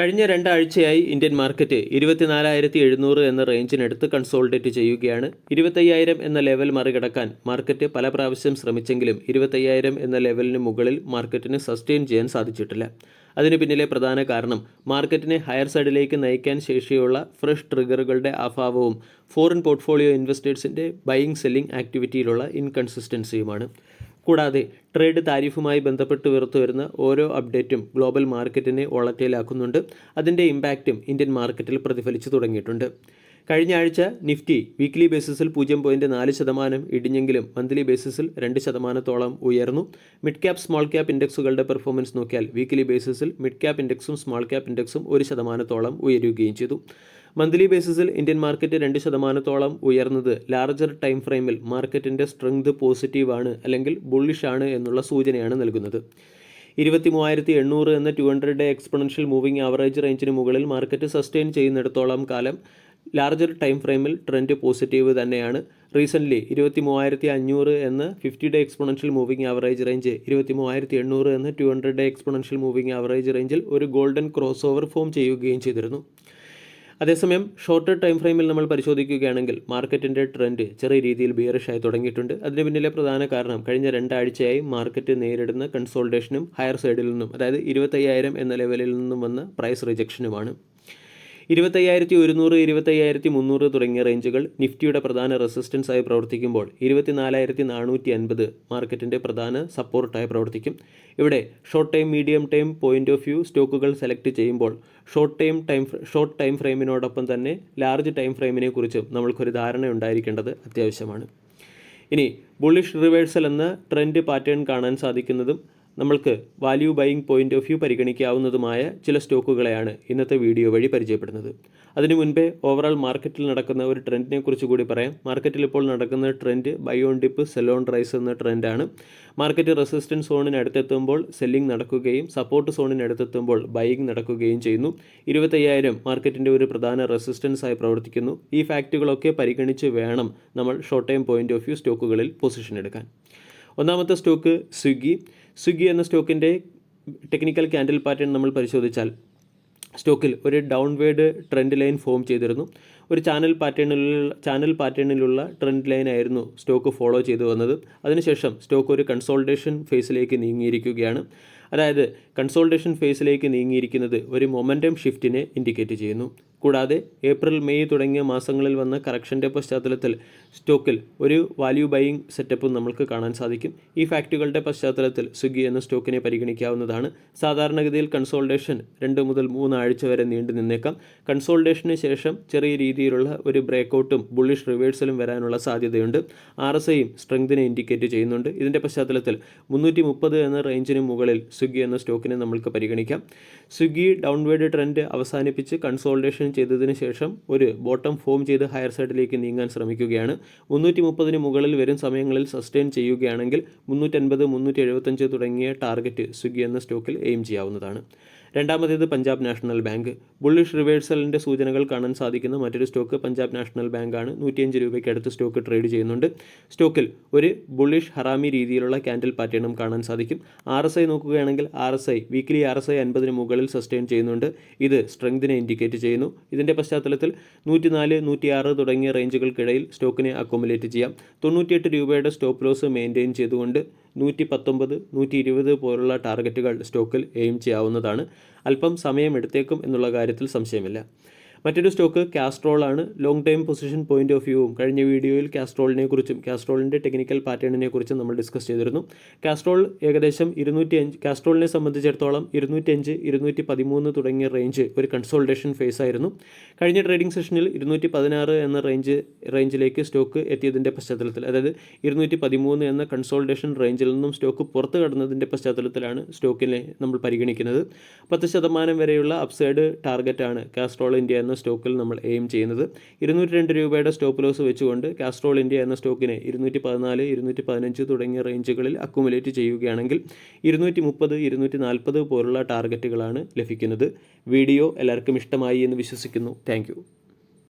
കഴിഞ്ഞ രണ്ടാഴ്ചയായി Indian market ഇരുപത്തിനാലായിരത്തി എഴുന്നൂറ് എന്ന റേഞ്ചിനടുത്ത് കൺസോൾഡേറ്റ് ചെയ്യുകയാണ്. ഇരുപത്തയ്യായിരം എന്ന ലെവൽ മറികടക്കാൻ മാർക്കറ്റ് പല പ്രാവശ്യം ശ്രമിച്ചെങ്കിലും ഇരുപത്തയ്യായിരം എന്ന ലെവലിന് മുകളിൽ മാർക്കറ്റിന് സസ്റ്റെയിൻ ചെയ്യാൻ സാധിച്ചിട്ടില്ല. അതിന് പിന്നിലെ പ്രധാന കാരണം മാർക്കറ്റിനെ ഹയർ സൈഡിലേക്ക് നയിക്കാൻ ശേഷിയുള്ള ഫ്രഷ് ട്രിഗറുകളുടെ അഭാവവും ഫോറിൻ പോർട്ട്ഫോളിയോ ഇൻവെസ്റ്റേഴ്സിന്റെ ബൈയിങ് സെല്ലിംഗ് ആക്ടിവിറ്റിയിലുള്ള ഇൻകൺസിസ്റ്റൻസിയുമാണ്. കൂടാതെ ട്രേഡ് താരിഫുമായി ബന്ധപ്പെട്ട് വരുന്ന ഓരോ അപ്ഡേറ്റും ഗ്ലോബൽ മാർക്കറ്റിനെ ഓളറ്റയിലാക്കുന്നുണ്ട് അതിന്റെ ഇമ്പാക്റ്റും ഇന്ത്യൻ മാർക്കറ്റിൽ പ്രതിഫലിച്ചു തുടങ്ങിയിട്ടുണ്ട്. കഴിഞ്ഞ ആഴ്ച നിഫ്റ്റി വീക്ക്ലി ബേസിസിൽ പൂജ്യം പോയിന്റ് നാല് ശതമാനം ഇടിഞ്ഞെങ്കിലും മന്ത്ലി ബേസിസിൽ രണ്ട് ശതമാനത്തോളം ഉയർന്നു. മിഡ് ക്യാപ് സ്മോൾ ക്യാപ് ഇൻഡെക്സുകളുടെ പെർഫോമൻസ് നോക്കിയാൽ വീക്ക്ലി ബേസിസിൽ മിഡ് ക്യാപ് ഇൻഡെക്സും സ്മോൾ ക്യാപ് ഇൻഡെക്സും ഒരു ശതമാനത്തോളം ഉയരുകയും ചെയ്തു. മന്ത്ലി ബേസിസിൽ ഇന്ത്യൻ മാർക്കറ്റ് രണ്ട് ശതമാനത്തോളം ഉയർന്നത് ലാർജർ ടൈം ഫ്രെയിമിൽ മാർക്കറ്റിന്റെ സ്ട്രെങ്ത് പോസിറ്റീവാണ് അല്ലെങ്കിൽ ബുള്ളിഷ് ആണ് എന്നുള്ള സൂചനയാണ് നൽകുന്നത്. ഇരുപത്തി മൂവായിരത്തി എണ്ണൂറ് എന്ന two hundred exponential moving average റേഞ്ചിന് മുകളിൽ മാർക്കറ്റ് സസ്റ്റെയിൻ ചെയ്യുന്നിടത്തോളം കാലം ലാർജർ ടൈം ഫ്രെയിമിൽ ട്രെൻഡ് പോസിറ്റീവ് തന്നെയാണ്. റീസെന്റ്ലി ഇരുപത്തി മൂവായിരത്തി അഞ്ഞൂറ് എന്ന് fifty day exponential moving average range ഇരുപത്തി മൂവായിരത്തി എണ്ണൂറ് എന്ന് two hundred day exponential moving average റേഞ്ചിൽ ഒരു ഗോൾഡൻ ക്രോസ് ഓവർ ഫോം ചെയ്യുകയും ചെയ്തിരുന്നു. അതേസമയം ഷോർട്ട് ടൈം ഫ്രെയിമിൽ നമ്മൾ പരിശോധിക്കുകയാണെങ്കിൽ മാർക്കറ്റിന്റെ ട്രെൻഡ് ചെറിയ രീതിയിൽ ബിയറിഷായി തുടങ്ങിയിട്ടുണ്ട്. അതിന് പിന്നിലെ പ്രധാന കാരണം കഴിഞ്ഞ രണ്ടാഴ്ചയായി മാർക്കറ്റ് നേരിടുന്ന കൺസോൾട്ടേഷനും ഹയർ സൈഡിൽ നിന്നും അതായത് ഇരുപത്തയ്യായിരം എന്ന ലെവലിൽ നിന്നും വന്ന പ്രൈസ് റിജക്ഷനുമാണ് ഇരുപത്തയ്യായിരത്തി ഒരുന്നൂറ് ഇരുപത്തയ്യായിരത്തി മുന്നൂറ് തുടങ്ങിയ റേഞ്ചുകൾ നിഫ്റ്റിയുടെ പ്രധാന റെസിസ്റ്റൻസായി പ്രവർത്തിക്കുമ്പോൾ ഇരുപത്തിനാലായിരത്തി നാനൂറ്റി അൻപത് മാർക്കറ്റിന്റെ പ്രധാന സപ്പോർട്ടായി പ്രവർത്തിക്കും. ഇവിടെ short time medium time point of view സ്റ്റോക്കുകൾ സെലക്ട് ചെയ്യുമ്പോൾ short time time short time ഫ്രെയിമിനോടൊപ്പം തന്നെ ലാർജ് ടൈം ഫ്രെയിമിനെ കുറിച്ചും നമ്മൾക്കൊരു ധാരണ ഉണ്ടായിരിക്കേണ്ടത് അത്യാവശ്യമാണ്. ഇനി ബുള്ളിഷ് റിവേഴ്സൽ എന്ന ട്രെൻഡ് പാറ്റേൺ കാണാൻ സാധിക്കുന്നതും നമ്മൾക്ക് value buying point of view പരിഗണിക്കാവുന്നതുമായ ചില സ്റ്റോക്കുകളെയാണ് ഇന്നത്തെ വീഡിയോ വഴി പരിചയപ്പെടുന്നത്. അതിനു മുൻപേ ഓവറോൾ മാർക്കറ്റിൽ നടക്കുന്ന ഒരു ട്രെൻഡിനെ കുറിച്ച് കൂടി പറയാം. മാർക്കറ്റിൽ ഇപ്പോൾ നടക്കുന്ന trend buy on dip sell on rise എന്ന ട്രെൻഡാണ് മാർക്കറ്റ് റെസിസ്റ്റൻസ് സോണിന് അടുത്തെത്തുമ്പോൾ സെല്ലിംഗ് നടക്കുകയും സപ്പോർട്ട് സോണിന് അടുത്തെത്തുമ്പോൾ ബൈയിങ് നടക്കുകയും ചെയ്യുന്നു. ഇരുപത്തയ്യായിരം മാർക്കറ്റിന്റെ ഒരു പ്രധാന റെസിസ്റ്റൻസ് ആയി പ്രവർത്തിക്കുന്നു. ഈ ഫാക്റ്റുകളൊക്കെ പരിഗണിച്ച് വേണം നമ്മൾ short time point of view സ്റ്റോക്കുകളിൽ position എടുക്കാൻ. ഒന്നാമത്തെ സ്റ്റോക്ക് സ്വിഗ്ഗി. സ്വിഗ്ഗി എന്ന സ്റ്റോക്കിന്റെ ടെക്നിക്കൽ ക്യാൻഡിൽ പാറ്റേൺ നമ്മൾ പരിശോധിച്ചാൽ സ്റ്റോക്കിൽ ഒരു ഡൗൺവേർഡ് ട്രെൻഡ് ലൈൻ ഫോം ചെയ്തിരുന്നു. ഒരു ചാനൽ പാറ്റേണിലുള്ള ചാനൽ പാറ്റേണിലുള്ള ട്രെൻഡ് ലൈൻ ആയിരുന്നു സ്റ്റോക്ക് ഫോളോ ചെയ്തു വന്നത്. അതിനുശേഷം സ്റ്റോക്ക് ഒരു കൺസോൾട്ടേഷൻ ഫേസിലേക്ക് നീങ്ങിയിരിക്കുകയാണ്. അതായത് കൺസോൾട്ടേഷൻ ഫേസിലേക്ക് നീങ്ങിയിരിക്കുന്നത് ഒരു മൊമെന്റം ഷിഫ്റ്റിനെ ഇൻഡിക്കേറ്റ് ചെയ്യുന്നു. കൂടാതെ ഏപ്രിൽ മെയ് തുടങ്ങിയ മാസങ്ങളിൽ വന്ന കറക്ഷന്റെ പശ്ചാത്തലത്തിൽ സ്റ്റോക്കിൽ ഒരു വാല്യൂ ബൈയിങ് സെറ്റപ്പും നമുക്ക് കാണാൻ സാധിക്കും. ഈ ഫാക്റ്റുകളുടെ പശ്ചാത്തലത്തിൽ സ്വിഗ്ഗി എന്ന സ്റ്റോക്കിനെ പരിഗണിക്കാവുന്നതാണ്. സാധാരണഗതിയിൽ കൺസോൾട്ടേഷൻ രണ്ട് മുതൽ മൂന്നാഴ്ച വരെ നീണ്ടു നിന്നേക്കാം. കൺസോൾട്ടേഷന് ശേഷം ചെറിയ രീതിയിലുള്ള ഒരു ബ്രേക്കൗട്ടും ബുള്ളിഷ് റിവേഴ്സലും വരാനുള്ള സാധ്യതയുണ്ട്. ആർ എസ് ഐയും സ്ട്രെങ്തിനെ ഇൻഡിക്കേറ്റ് ചെയ്യുന്നുണ്ട്. ഇതിന്റെ പശ്ചാത്തലത്തിൽ മുന്നൂറ്റി മുപ്പത് എന്ന റേഞ്ചിന് മുകളിൽ സ്വിഗ്ഗി എന്ന സ്റ്റോക്കിനെ നമുക്ക് പരിഗണിക്കാം. സ്വിഗ്ഗി ഡൗൺവേഡ് ട്രെൻഡ് അവസാനിപ്പിച്ച് കൺസോൾട്ടേഷൻ ചെയ്തതിന് ശേഷം ഒരു ബോട്ടം ഫോം ചെയ്ത് ഹയർ സൈഡിലേക്ക് നീങ്ങാൻ ശ്രമിക്കുകയാണ്. മുന്നൂറ്റി മുപ്പതിന് മുകളിൽ വരും സമയങ്ങളിൽ സസ്റ്റെയിൻ ചെയ്യുകയാണെങ്കിൽ മുന്നൂറ്റൻപത് മുന്നൂറ്റി എഴുപത്തഞ്ച് തുടങ്ങിയ ടാർഗറ്റ് സ്വിഗ്ഗി എന്ന സ്റ്റോക്കിൽ എയിം ചെയ്യാവുന്നതാണ്. രണ്ടാമത്തേത് പഞ്ചാബ് നാഷണൽ ബാങ്ക്. ബുള്ളിഷ് റിവേഴ്സലിന്റെ സൂചനകൾ കാണാൻ സാധിക്കുന്ന മറ്റൊരു സ്റ്റോക്ക് പഞ്ചാബ് നാഷണൽ ബാങ്കാണ്. നൂറ്റിയഞ്ച് രൂപയ്ക്ക് അടുത്ത് സ്റ്റോക്ക് ട്രേഡ് ചെയ്യുന്നുണ്ട്. സ്റ്റോക്കിൽ ഒരു ബുള്ളിഷ് ഹറാമി രീതിയിലുള്ള ക്യാൻഡിൽ പാറ്റേണും കാണാൻ സാധിക്കും. ആർ എസ് ഐ നോക്കുകയാണെങ്കിൽ R S I weekly R S I അൻപതിന് മുകളിൽ സസ്റ്റെയിൻ ചെയ്യുന്നുണ്ട്. ഇത് സ്ട്രെങ്തിനെ ഇൻഡിക്കേറ്റ് ചെയ്യുന്നു. ഇതിന്റെ പശ്ചാത്തലത്തിൽ നൂറ്റിനാല് നൂറ്റിയാറ് തുടങ്ങിയ റേഞ്ചുകൾക്കിടയിൽ സ്റ്റോക്കിനെ അക്കോമുലേറ്റ് ചെയ്യാം. തൊണ്ണൂറ്റിയെട്ട് രൂപയുടെ സ്റ്റോപ്പ് ലോസ് മെയിന്റെയിൻ ചെയ്തുകൊണ്ട് നൂറ്റി പത്തൊമ്പത് നൂറ്റി ഇരുപത് പോലുള്ള ടാർഗറ്റുകൾ സ്റ്റോക്കിൽ എയിം ചെയ്യാവുന്നതാണ്. അല്പം സമയം എടുത്തേക്കും എന്നുള്ള കാര്യത്തിൽ സംശയമില്ല. മറ്റൊരു സ്റ്റോക്ക് കാസ്ട്രോൾ ആണ് long time position point of വ്യൂവും കഴിഞ്ഞ വീഡിയോയിൽ കാസ്ട്രോളിനെ കുറിച്ചും കാസ്ട്രോളിന്റെ ടെക്നിക്കൽ പാറ്റേണിനെ കുറിച്ചും നമ്മൾ ഡിസ്കസ് ചെയ്തിരുന്നു. കാസ്ട്രോൾ ഏകദേശം ഇരുന്നൂറ്റി അഞ്ച് കാസ്ട്രോളിനെ സംബന്ധിച്ചിടത്തോളം ഇരുന്നൂറ്റഞ്ച് ഇരുന്നൂറ്റി പതിമൂന്ന് തുടങ്ങിയ റേഞ്ച് ഒരു കൺസോൾട്ടേഷൻ ഫേസ് ആയിരുന്നു. കഴിഞ്ഞ ട്രേഡിംഗ് സെഷനിൽ ഇരുന്നൂറ്റി പതിനാറ് എന്ന റേഞ്ച് റേഞ്ചിലേക്ക് സ്റ്റോക്ക് എത്തിയതിന്റെ പശ്ചാത്തലത്തിൽ അതായത് ഇരുന്നൂറ്റി പതിമൂന്ന് എന്ന കൺസോൾട്ടേഷൻ റേഞ്ചിൽ നിന്നും സ്റ്റോക്ക് പുറത്തു കടന്നതിന്റെ പശ്ചാത്തലത്തിലാണ് സ്റ്റോക്കിനെ നമ്മൾ പരിഗണിക്കുന്നത്. പത്ത് ശതമാനം വരെയുള്ള അപ്സൈഡ് ടാർഗറ്റാണ് കാസ്ട്രോൾ ഇന്ത്യ എന്ന സ്റ്റോക്കിൽ നമ്മൾ എയിം ചെയ്യുന്നത്. ഇരുന്നൂറ്റി രണ്ട് രൂപയുടെ സ്റ്റോപ്പ് ലോസ് വെച്ചുകൊണ്ട് കാസ്ട്രോൾ ഇന്ത്യ എന്ന സ്റ്റോക്കിനെ ഇരുന്നൂറ്റി പതിനാല് ഇരുന്നൂറ്റി പതിനഞ്ച് തുടങ്ങിയ റേഞ്ചുകളിൽ അക്കുമുലേറ്റ് ചെയ്യുകയാണെങ്കിൽ ഇരുന്നൂറ്റി മുപ്പത് ഇരുന്നൂറ്റി നാൽപ്പത് പോലുള്ള ടാർഗറ്റുകളാണ് ലഭിക്കുന്നത്. വീഡിയോ എല്ലാവർക്കും ഇഷ്ടമായി എന്ന് വിശ്വസിക്കുന്നു. താങ്ക്